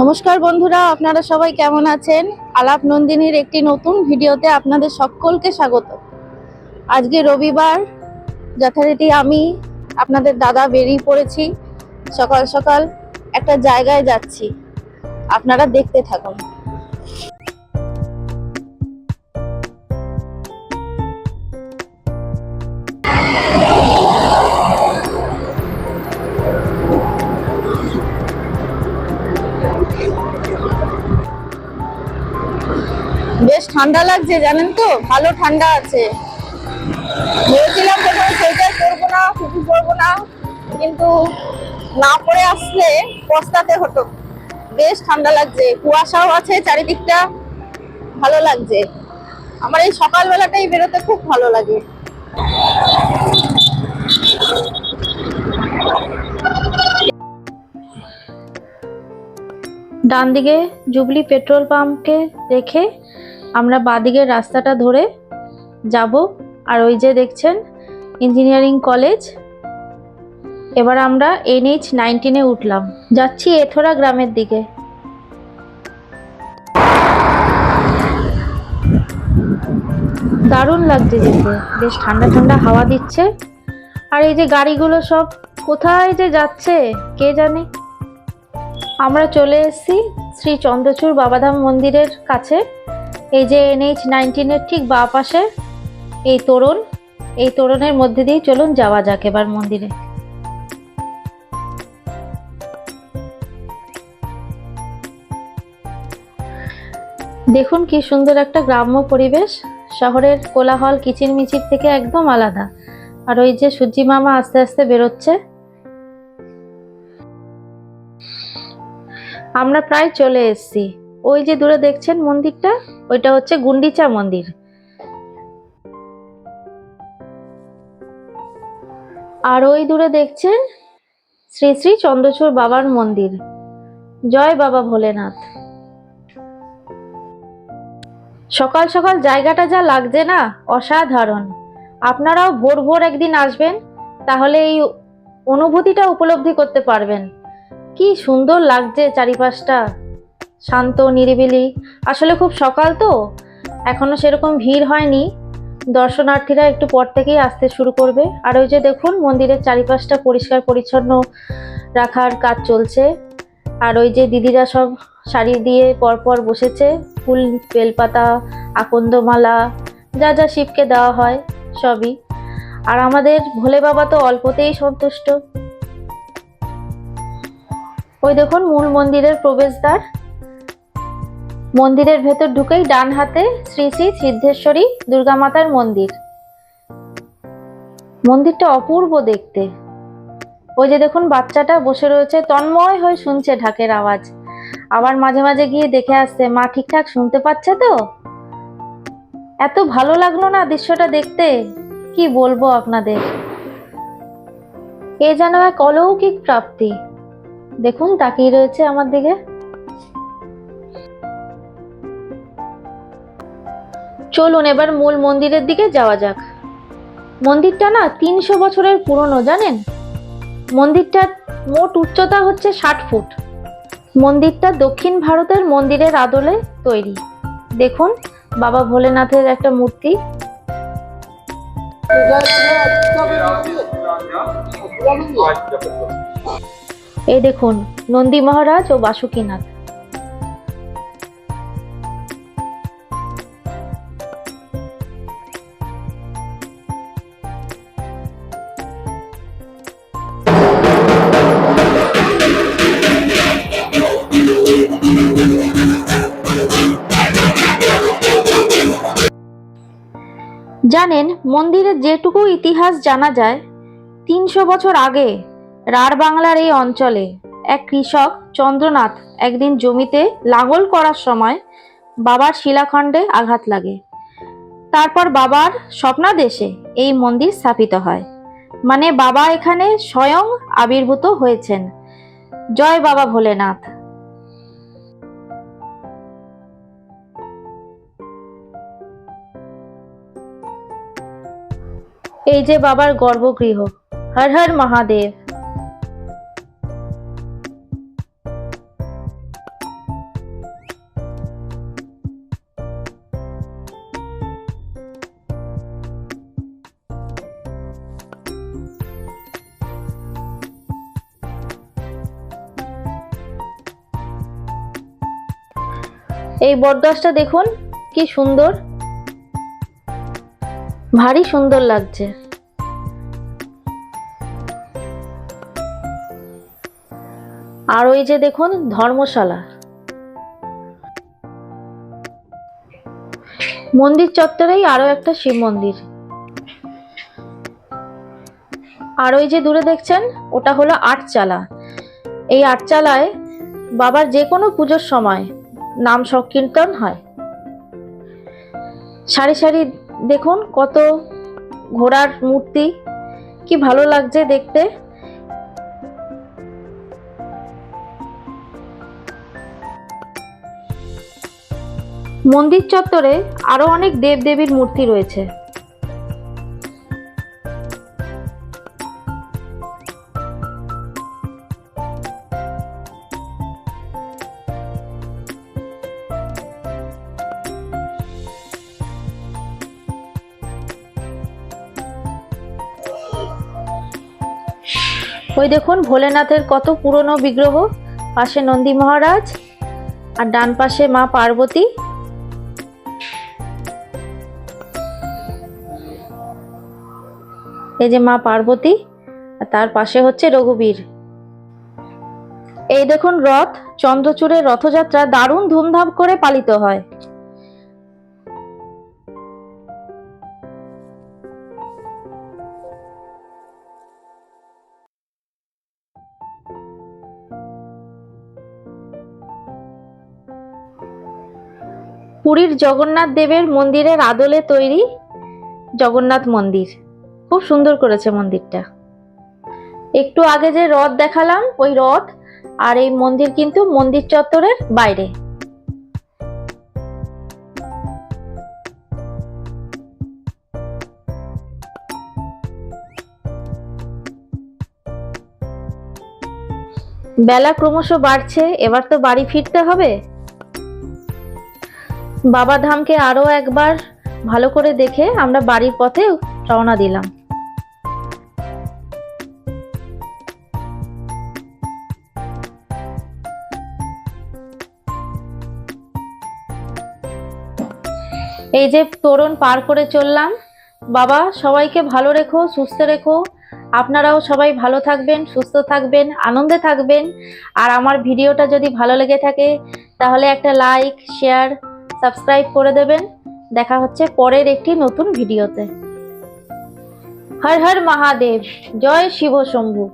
নমস্কার বন্ধুরা, আপনারা সবাই কেমন আছেন? আলাপ নন্দিনীর একটি নতুন ভিডিওতে আপনাদের সকলকে স্বাগত। আজকে রবিবার, যথারীতি আমি আপনাদের দাদা বেরিয়ে পড়েছি। সকাল সকাল একটা জায়গায় যাচ্ছি। আপনারা দেখতে থাকুন। ঠান্ডা লাগছে জানেন তো? ভালো ঠান্ডা আছে। না না, কিন্তু না পরে আসলে পস্তাতে হতো। বেশ ঠান্ডা লাগছে। কুয়াশাও আছে চারিদিকটা, ভালো লাগছে। আমার এই সকালবেলাটাই বেরোতে খুব ভালো লাগে। ডান দিকে জুবলি পেট্রোল পাম্পকে রেখে আমরা বাদিকের রাস্তাটা ধরে যাব। আর ওই যে দেখছেন ইঞ্জিনিয়ারিং কলেজ এবার আমরা এনএইচ নাইনটিনে উঠলাম। যাচ্ছি এথোরা গ্রামের দিকে। দারুণ লাগছে যেতে বেশ ঠান্ডা ঠান্ডা হাওয়া দিচ্ছে। আর এই যে গাড়িগুলো সব কোথায় যে যাচ্ছে, কে জানে? আমরা চলে এসেছি শ্রী চন্দ্রচূড় বাবাধাম মন্দিরের কাছে। এই যে এনএইচ নাইনটিনের ঠিক বা পাশে, এই তোরণ, এই তোরণের মধ্যে দিয়ে চলুন যাওয়া যাক এবার মন্দিরে। দেখুন কি সুন্দর একটা গ্রাম্য পরিবেশ, শহরের কোলাহল কিচিরমিচির থেকে একদম আলাদা। আর ওই যে সূর্যি মামা আস্তে আস্তে বেরোচ্ছে। আমরা প্রায় চলে এসেছি। ওই যে দূরে দেখছেন মন্দিরটা? ওইটা হচ্ছে গুন্ডিচা মন্দির। আর ওই দূরে দেখছেন শ্রী শ্রী চন্দ্রচূড় বাবার মন্দির। জয় বাবা ভোলেনাথ। সকাল সকাল জায়গাটা যা লাগছে না, অসাধারণ। আপনারাও ভোর ভোর একদিন আসবেন, তাহলে এই অনুভূতিটা উপলব্ধি করতে পারবেন। কি সুন্দর লাগছে চারিপাশটা। শান্ত, নিরিবিলি। আসলে খুব সকাল তো। এখনও সেরকম ভিড় হয়নি। দর্শনার্থীরা একটু পর থেকেই আসতে শুরু করবে। আর ওই যে দেখুন, মন্দিরের চারিপাশটা পরিষ্কার, পরিচ্ছন্ন রাখার কাজ চলছে। আর ওই যে দিদিরা সব শাড়ি দিয়ে পরপর বসেছে। ফুল, বেলপাতা, আকন্দমালা, যা যা শিবকে দেওয়া হয়, সবই। আর আমাদের ভোলে বাবা তো অল্পতেই সন্তুষ্ট। ওই দেখুন, মূল মন্দিরের প্রবেশদ্বার। মন্দিরের ভেতর ঢুকেই ডান হাতে শ্রী শ্রী সিদ্ধেশ্বরী দুর্গা মাতার মন্দির। মন্দিরটা অপূর্ব দেখতে। ওই যে দেখুন, বাচ্চাটা বসে রয়েছে, তন্ময় হয়ে শুনছে ঢাকের আওয়াজ। আবার মাঝে মাঝে গিয়ে দেখে আসছে, মা ঠিকঠাক শুনতে পাচ্ছে তো? এত ভালো লাগল না দৃশ্যটা দেখতে? কি বলব আপনাদের? এ যেন এক অলৌকিক প্রাপ্তি। দেখুন, তাকিয়ে রয়েছে আমার দিকে। চলুন এবার মূল মন্দিরের দিকে যাওয়া যাক। মন্দিরটা না তিনশো বছরের পুরনো, জানেন? মন্দিরটার মোট উচ্চতা হচ্ছে ষাট ফুট। মন্দিরটা দক্ষিণ ভারতের মন্দিরের আদলে তৈরি। দেখুন, বাবা ভোলেনাথের একটা মূর্তি। এই দেখুন, নন্দী মহারাজ ও বাসুকীনাথ। জানেন, মন্দিরের যেটুকু ইতিহাস জানা যায়, তিনশো বছর আগে রাঢ় বাংলার এই অঞ্চলে এক কৃষক চন্দ্রনাথ একদিন জমিতে লাঙল করার সময় বাবার শিলাখণ্ডে আঘাত লাগে। তারপর বাবার স্বপ্নাদেশে এই মন্দির স্থাপিত হয়। মানে বাবা এখানে স্বয়ং আবির্ভূত হয়েছেন। জয় বাবা ভোলেনাথ। এই যে বাবার গর্ভগৃহ। হর হর মহাদেব। এই বরদাসটা দেখুন কি সুন্দর। ভারী সুন্দর লাগছে। আর ওই যে দেখুন, ধর্মশালা। মন্দির চত্বরেই আরও একটা শিব মন্দির। আর ওই যে দূরে দেখছেন, ওটা হলো আটচালা। এই আটচালায় বাবার যে কোনো পুজোর সময় নাম সংকীর্তন হয়। সারি সারি দেখুন কত ঘোড়ার মূর্তি, কি ভালো লাগছে দেখতে। মন্দির চত্বরে আরও অনেক দেবদেবীর মূর্তি রয়েছে। ওই দেখুন, ভোলেনাথের কত পুরনো বিগ্রহ। পাশে নন্দী মহারাজ আর ডান পাশে মা পার্বতী। এই যে মা পার্বতী, আর তার পাশে হচ্ছে রঘুবীর। এই দেখুন রথ চন্দ্রচূড়ের রথযাত্রা দারুণ ধুমধাম করে পালিত হয়। পুরীর জগন্নাথ দেবের মন্দিরের আদলে তৈরি জগন্নাথ মন্দির। খুব সুন্দর করেছে মন্দিরটা। একটু আগে যে রথ দেখালাম, ওই রথ আর এই মন্দির কিন্তু মন্দির চত্বরের বাইরে। বেলা ক্রমশ বাড়ছে, এবার তো বাড়ি ফিরতে হবে। বাবা ধামকে আরও একবার ভালো করে দেখে আমরা বাড়ির পথে রওনা দিলাম। এই যে তোরণ পার করে চললাম। বাবা, সবাইকে ভালো রেখো, সুস্থ রেখো। আপনারাও সবাই ভালো থাকবেন, সুস্থ থাকবেন, আনন্দে থাকবেন। আর আমার ভিডিওটা যদি ভালো লেগে থাকে, তাহলে একটা লাইক শেয়ার সাবস্ক্রাইব করে দেবেন। দেখা হচ্ছে পরের একটি নতুন ভিডিওতে। হর হর মহাদেব, জয় শিব শম্ভু।